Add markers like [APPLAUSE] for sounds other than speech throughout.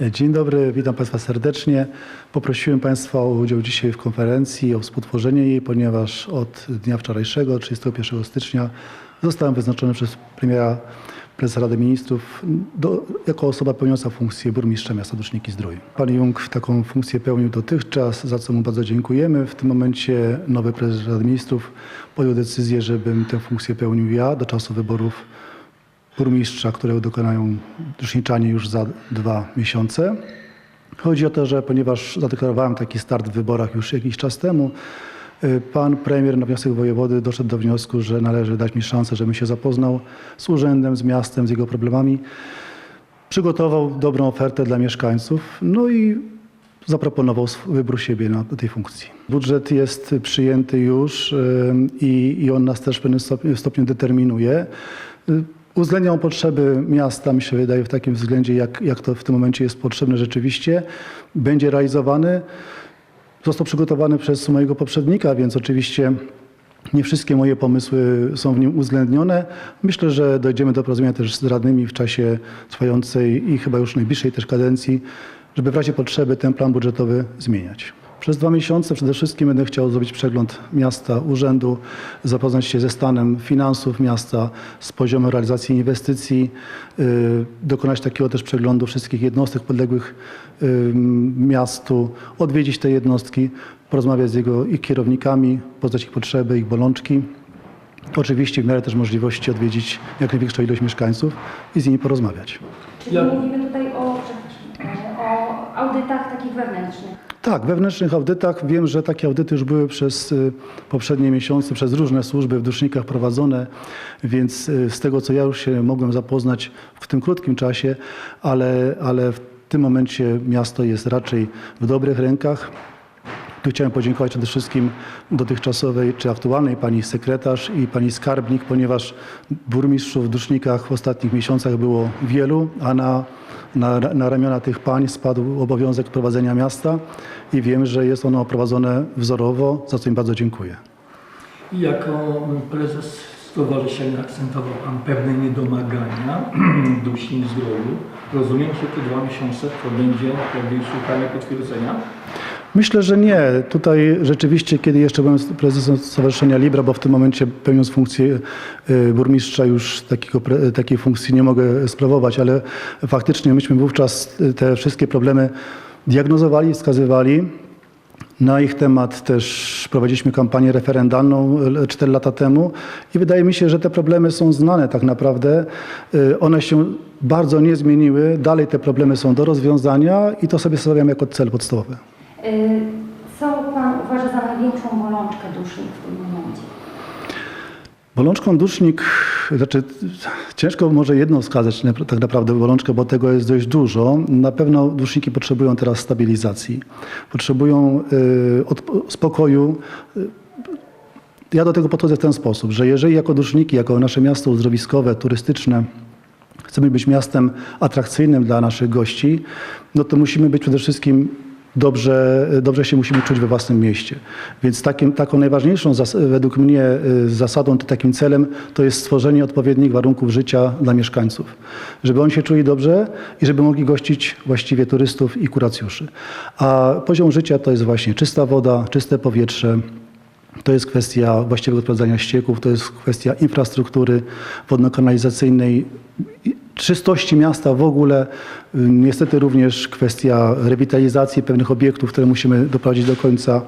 Dzień dobry, witam Państwa serdecznie. Poprosiłem Państwa o udział dzisiaj w konferencji, o współtworzenie jej, ponieważ od dnia wczorajszego, 31 stycznia, zostałem wyznaczony przez premiera, prezesa Rady Ministrów do, jako osoba pełniąca funkcję burmistrza miasta Duszniki Zdrój. Pan Jung taką funkcję pełnił dotychczas, za co mu bardzo dziękujemy. W tym momencie nowy prezes Rady Ministrów podjął decyzję, żebym tę funkcję pełnił ja do czasu wyborów burmistrza, które dokonają Duszniczanie już za dwa miesiące. Chodzi o to, że ponieważ zadeklarowałem taki start w wyborach już jakiś czas temu, y, pan premier na wniosek wojewody doszedł do wniosku, że należy dać mi szansę, żebym się zapoznał z urzędem, z miastem, z jego problemami. Przygotował dobrą ofertę dla mieszkańców, no i zaproponował wybór siebie na tej funkcji. Budżet jest przyjęty już y, i, i on nas też w pewnym stopniu, stopniu determinuje. Uwzględnia on potrzeby miasta, mi się wydaje, w takim względzie, jak, jak to w tym momencie jest potrzebne rzeczywiście. Będzie realizowany. Został przygotowany przez mojego poprzednika, więc oczywiście nie wszystkie moje pomysły są w nim uwzględnione. Myślę, że dojdziemy do porozumienia też z radnymi w czasie trwającej i chyba już najbliższej też kadencji, żeby w razie potrzeby ten plan budżetowy zmieniać. Przez dwa miesiące przede wszystkim będę chciał zrobić przegląd miasta, urzędu, zapoznać się ze stanem finansów miasta, z poziomem realizacji inwestycji, yy, dokonać takiego też przeglądu wszystkich jednostek podległych yy, miastu, odwiedzić te jednostki, porozmawiać z jego ich kierownikami, poznać ich potrzeby, ich bolączki. Oczywiście w miarę też możliwości odwiedzić jak największą ilość mieszkańców i z nimi porozmawiać. Czyli mówimy tutaj o, e, o audytach takich wewnętrznych. Tak, wewnętrznych audytach wiem, że takie audyty już były przez y, poprzednie miesiące, przez różne służby w Dusznikach prowadzone, więc y, z tego, co ja już się mogłem zapoznać w tym krótkim czasie, ale, ale w tym momencie miasto jest raczej w dobrych rękach. Chciałem podziękować przede wszystkim dotychczasowej czy aktualnej pani sekretarz i pani skarbnik, ponieważ burmistrzów w Dusznikach w ostatnich miesiącach było wielu, a na, na, na ramiona tych pań spadł obowiązek prowadzenia miasta i wiem, że jest ono prowadzone wzorowo, za co im bardzo dziękuję. Jako prezes stowarzyszenia akcentował Pan pewne niedomagania [CLEARS THROAT] Duśni Zdroju. Rozumiem, że te dwa miesiące to będzie jakieś szukanie potwierdzenia? Myślę, że nie. Tutaj rzeczywiście, kiedy jeszcze byłem prezesem Stowarzyszenia Libra, bo w tym momencie pełniąc funkcję y, burmistrza już takiego, takiej funkcji nie mogę sprawować, ale faktycznie myśmy wówczas y, te wszystkie problemy diagnozowali, wskazywali. Na ich temat też prowadziliśmy kampanię referendalną 4 lata temu i wydaje mi się, że te problemy są znane tak naprawdę. Y, One się bardzo nie zmieniły. Dalej te problemy są do rozwiązania i to sobie stawiam jako cel podstawowy. Y, Co Pan uważa za największą bolączkę duszy w tym momencie? Bolączką dusznik, znaczy ciężko może jedną wskazać tak naprawdę bolączkę, bo tego jest dość dużo. Na pewno duszniki potrzebują teraz stabilizacji, potrzebują y, od, spokoju. Y, Ja do tego podchodzę w ten sposób, że jeżeli jako duszniki, jako nasze miasto uzdrowiskowe, turystyczne, chcemy być miastem atrakcyjnym dla naszych gości, no to musimy być przede wszystkim dobrze, dobrze się musimy czuć we własnym mieście. Więc takim, taką najważniejszą według mnie y, zasadą, takim celem to jest stworzenie odpowiednich warunków życia dla mieszkańców. Żeby oni się czuli dobrze i żeby mogli gościć właściwie turystów i kuracjuszy. A poziom życia to jest właśnie czysta woda, czyste powietrze, to jest kwestia właściwego odprowadzania ścieków, to jest kwestia infrastruktury wodno-kanalizacyjnej, czystości miasta w ogóle. Y, Niestety również kwestia rewitalizacji pewnych obiektów, które musimy doprowadzić do końca.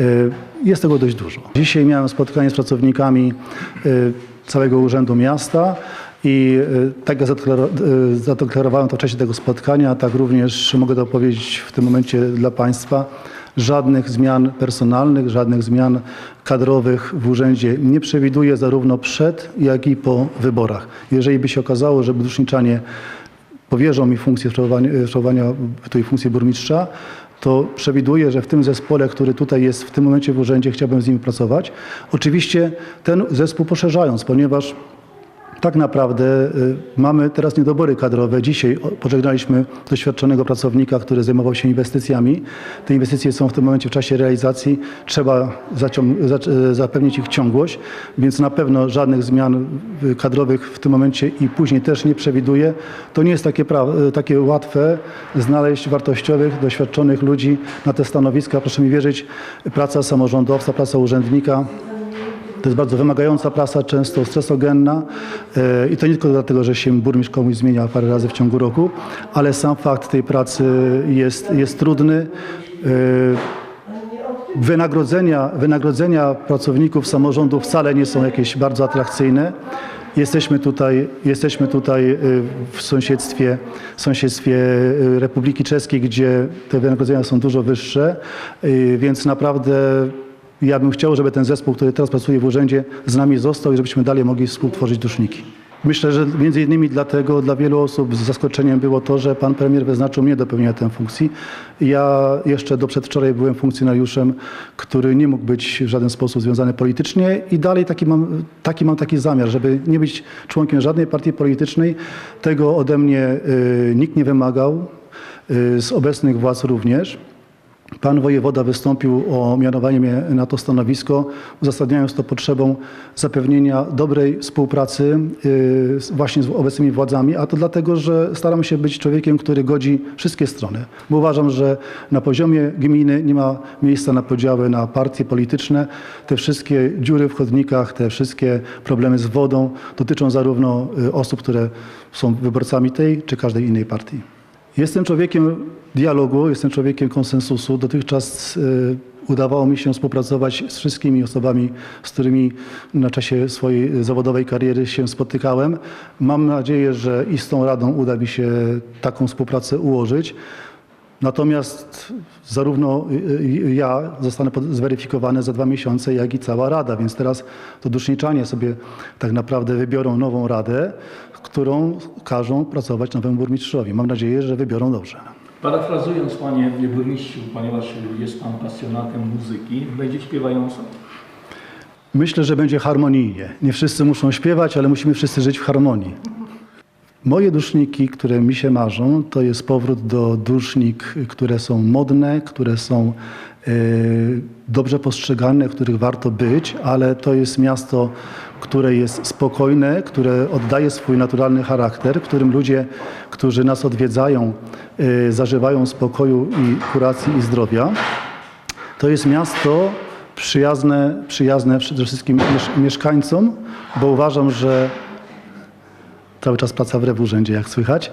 Y, Jest tego dość dużo. Dzisiaj miałem spotkanie z pracownikami y, całego Urzędu Miasta i tak jak zadeklarowałem to w czasie tego spotkania, tak również mogę to powiedzieć w tym momencie dla Państwa żadnych zmian personalnych, żadnych zmian kadrowych w urzędzie nie przewiduje zarówno przed, jak i po wyborach. Jeżeli by się okazało, że Duszniczanie powierzą mi funkcję sprawowania, sprawowania tej funkcji burmistrza, to przewiduję, że w tym zespole, który tutaj jest w tym momencie w urzędzie, chciałbym z nimi pracować. Oczywiście ten zespół poszerzając, ponieważ tak naprawdę y, mamy teraz niedobory kadrowe. Dzisiaj pożegnaliśmy doświadczonego pracownika, który zajmował się inwestycjami. Te inwestycje są w tym momencie w czasie realizacji. Trzeba y, zapewnić ich ciągłość, więc na pewno żadnych zmian kadrowych w tym momencie i później też nie przewiduję. To nie jest takie, y, takie łatwe znaleźć wartościowych, doświadczonych ludzi na te stanowiska. Proszę mi wierzyć, praca samorządowca, praca urzędnika to jest bardzo wymagająca praca, często stresogenna e, i to nie tylko dlatego, że się burmistrz komuś zmienia parę razy w ciągu roku, ale sam fakt tej pracy jest, jest trudny. E, Wynagrodzenia, wynagrodzenia pracowników samorządu wcale nie są jakieś bardzo atrakcyjne. Jesteśmy tutaj, jesteśmy tutaj y, w sąsiedztwie, sąsiedztwie Republiki Czeskiej, gdzie te wynagrodzenia są dużo wyższe, więc naprawdę ja bym chciał, żeby ten zespół, który teraz pracuje w urzędzie, z nami został i żebyśmy dalej mogli współtworzyć duszniki. Myślę, że między innymi dlatego dla wielu osób z zaskoczeniem było to, że pan premier wyznaczył mnie do pełnienia tej funkcji. Ja jeszcze do przedwczoraj byłem funkcjonariuszem, który nie mógł być w żaden sposób związany politycznie i dalej taki mam taki, mam taki zamiar, żeby nie być członkiem żadnej partii politycznej. Tego ode mnie y, nikt nie wymagał, y, z obecnych władz również. Pan wojewoda wystąpił o mianowanie mnie na to stanowisko, uzasadniając to potrzebą zapewnienia dobrej współpracy z- właśnie z obecnymi władzami, a to dlatego, że staram się być człowiekiem, który godzi wszystkie strony. Bo uważam, że na poziomie gminy nie ma miejsca na podziały na partie polityczne. Te wszystkie dziury w chodnikach, te wszystkie problemy z wodą dotyczą zarówno y, osób, które są wyborcami tej czy każdej innej partii. Jestem człowiekiem dialogu, jestem człowiekiem konsensusu. Dotychczas y, udawało mi się współpracować z wszystkimi osobami, z którymi na czasie swojej zawodowej kariery się spotykałem. Mam nadzieję, że i z tą Radą uda mi się taką współpracę ułożyć. Natomiast zarówno y, y, ja zostanę zweryfikowany za dwa miesiące, jak i cała Rada, więc teraz to duszniczanie sobie tak naprawdę wybiorą nową Radę, którą każą pracować nowemu burmistrzowi. Mam nadzieję, że wybiorą dobrze. Parafrazując Panie Burmistrzu, ponieważ jest Pan pasjonatem muzyki, będzie śpiewającą? Myślę, że będzie harmonijnie. Nie wszyscy muszą śpiewać, ale musimy wszyscy żyć w harmonii. Moje duszniki, które mi się marzą, to jest powrót do dusznik, które są modne, które są e, dobrze postrzegane, w których warto być, ale to jest miasto, które jest spokojne, które oddaje swój naturalny charakter, w którym ludzie, którzy nas odwiedzają, e, zażywają spokoju i kuracji i zdrowia. To jest miasto przyjazne, przyjazne przede wszystkim miesz- mieszkańcom, bo uważam, że cały czas praca w urzędzie, jak słychać,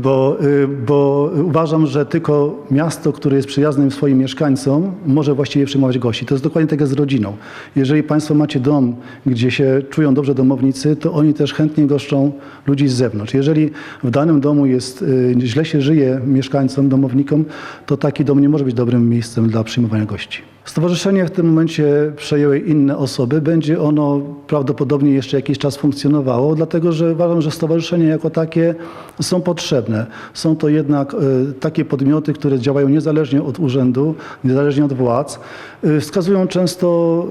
bo, y, bo uważam, że tylko miasto, które jest przyjaznym swoim mieszkańcom, może właściwie przyjmować gości. To jest dokładnie tak jak z rodziną. Jeżeli Państwo macie dom, gdzie się czują dobrze domownicy, to oni też chętnie goszczą ludzi z zewnątrz. Jeżeli w danym domu jest, y, źle się żyje mieszkańcom, domownikom, to taki dom nie może być dobrym miejscem dla przyjmowania gości. Stowarzyszenie w tym momencie przejęły inne osoby. Będzie ono prawdopodobnie jeszcze jakiś czas funkcjonowało, dlatego że uważam, że stowarzyszenia jako takie są potrzebne. Są to jednak e, takie podmioty, które działają niezależnie od urzędu, niezależnie od władz. E, Wskazują często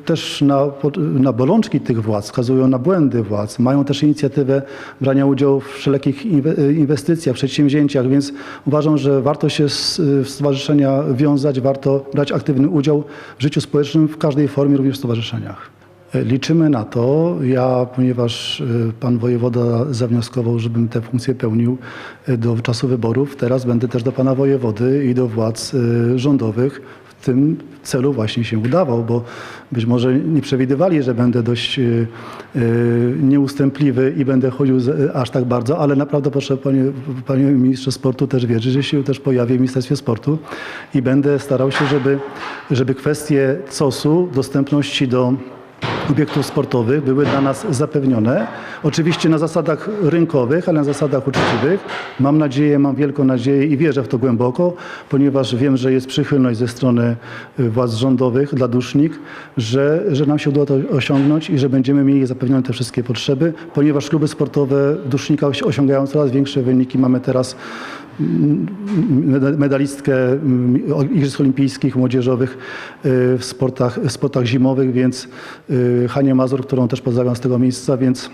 e, też na, na bolączki tych władz, wskazują na błędy władz. Mają też inicjatywę brania udziału w wszelakich inwe- inwestycjach, przedsięwzięciach, więc uważam, że warto się z stowarzyszenia wiązać, warto brać aktywny udział w życiu społecznym w każdej formie, również w stowarzyszeniach. E, Liczymy na to. Ja, ponieważ e, pan wojewoda zawnioskował, żebym tę funkcję pełnił e, do czasu wyborów, teraz będę też do pana wojewody i do władz rządowych tym celu właśnie się udawał, bo być może nie przewidywali, że będę dość e, e, nieustępliwy i będę chodził z, aż tak bardzo, ale naprawdę proszę panie, panie ministrze sportu też wierzyć, że się też pojawię w Ministerstwie Sportu i będę starał się, żeby, żeby kwestie COS-u, dostępności do obiektów sportowych były dla nas zapewnione. Oczywiście na zasadach rynkowych, ale na zasadach uczciwych. Mam nadzieję, mam wielką nadzieję i wierzę w to głęboko, ponieważ wiem, że jest przychylność ze strony y, władz rządowych dla dusznik, że, że nam się uda to osiągnąć i że będziemy mieli zapewnione te wszystkie potrzeby, ponieważ kluby sportowe dusznika osiągają coraz większe wyniki. Mamy teraz medalistkę mm, Igrzysk Olimpijskich Młodzieżowych y, w sportach, w sportach zimowych, więc y, Hanię Mazur, którą też pozdrawiam z tego miejsca, więc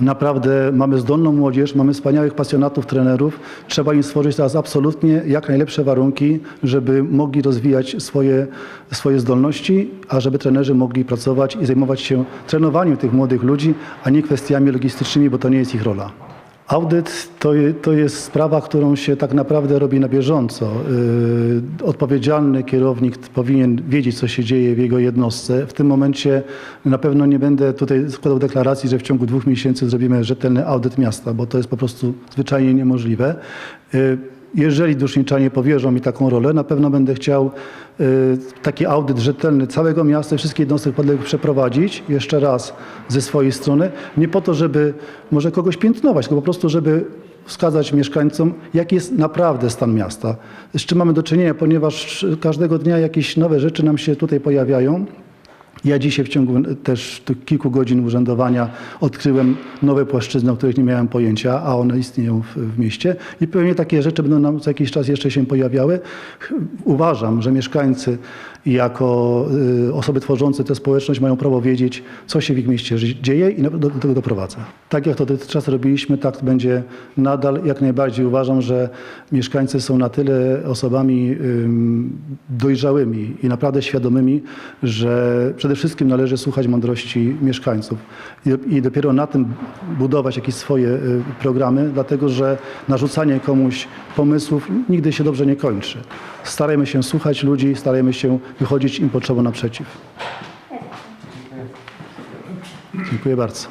Naprawdę mamy zdolną młodzież, mamy wspaniałych pasjonatów, trenerów. Trzeba im stworzyć teraz absolutnie jak najlepsze warunki, żeby mogli rozwijać swoje, swoje zdolności, a żeby trenerzy mogli pracować i zajmować się trenowaniem tych młodych ludzi, a nie kwestiami logistycznymi, bo to nie jest ich rola. Audyt to, to jest sprawa, którą się tak naprawdę robi na bieżąco. Yy, Odpowiedzialny kierownik powinien wiedzieć, co się dzieje w jego jednostce. W tym momencie na pewno nie będę tutaj składał deklaracji, że w ciągu dwóch miesięcy zrobimy rzetelny audyt miasta, bo to jest po prostu zwyczajnie niemożliwe. Jeżeli duszniczanie powierzą mi taką rolę, na pewno będę chciał y, taki audyt rzetelny całego miasta i wszystkich jednostek podległych przeprowadzić jeszcze raz ze swojej strony. Nie po to, żeby może kogoś piętnować, tylko po prostu, żeby wskazać mieszkańcom, jaki jest naprawdę stan miasta. Z czym mamy do czynienia, ponieważ każdego dnia jakieś nowe rzeczy nam się tutaj pojawiają. Ja dzisiaj w ciągu też kilku godzin urzędowania odkryłem nowe płaszczyzny, o których nie miałem pojęcia, a one istnieją w, w mieście i pewnie takie rzeczy będą nam za jakiś czas jeszcze się pojawiały. Uważam, że mieszkańcy jako y, osoby tworzące tę społeczność mają prawo wiedzieć, co się w ich mieście dzieje i do, do tego doprowadza. Tak jak to dotychczas robiliśmy, tak będzie nadal. Jak najbardziej uważam, że mieszkańcy są na tyle osobami ym, dojrzałymi i naprawdę świadomymi, że przede wszystkim należy słuchać mądrości mieszkańców i, dopiero na tym budować jakieś swoje y, programy, dlatego że narzucanie komuś pomysłów nigdy się dobrze nie kończy. Starajmy się słuchać ludzi, starajmy się wychodzić im potrzebom naprzeciw. Dziękuję bardzo.